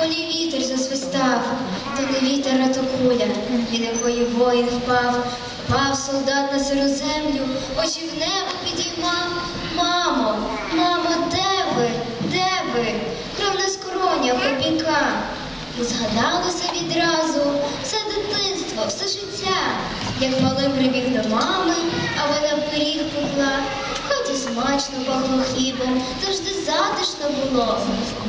полі вітер засвистав, то не вітер, а то куля, від якої воїн впав, впав солдат на сиру землю, очі в небо підіймав. Мамо, мамо, де ви? Де ви? Кров на скронях опіка. І згадалося відразу все дитинство, все життя, як малим прибіг до мами, а вона пиріг пекла. В хаті смачно пахло хлібом, завжди затишно було.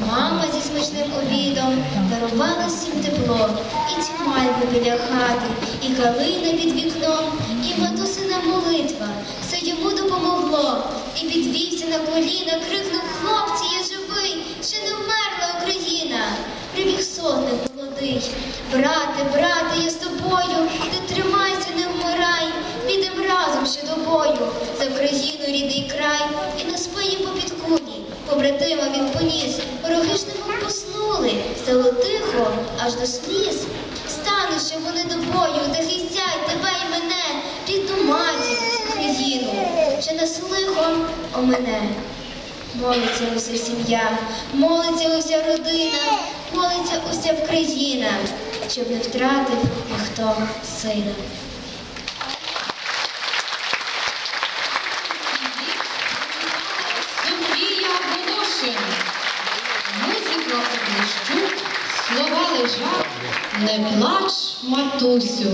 Мама зі смачним обідом дарувала всім тепло, і ці мальви біля хати, і калина під вікном, і матусина молитва. Все йому допомогло, і підвівся на коліна, крикнув хлопці, я живий, ще не вмерла Україна. Прибіг сотник молодий. Брате, брате, я з тобою, ти тримайся, не вмирай, підем разом ще до бою, за Україну рідний край, побратима він поніс, вороги ж немов поснули, стало тихо, аж до сліз. Стануть ще вони до бою, захистять тебе й мене, рідну матір, Україну, ще нас лихом омене. Молиться уся сім'я, молиться уся родина, молиться уся Україна, щоб не втратив ніхто сина. Не плач, матусю.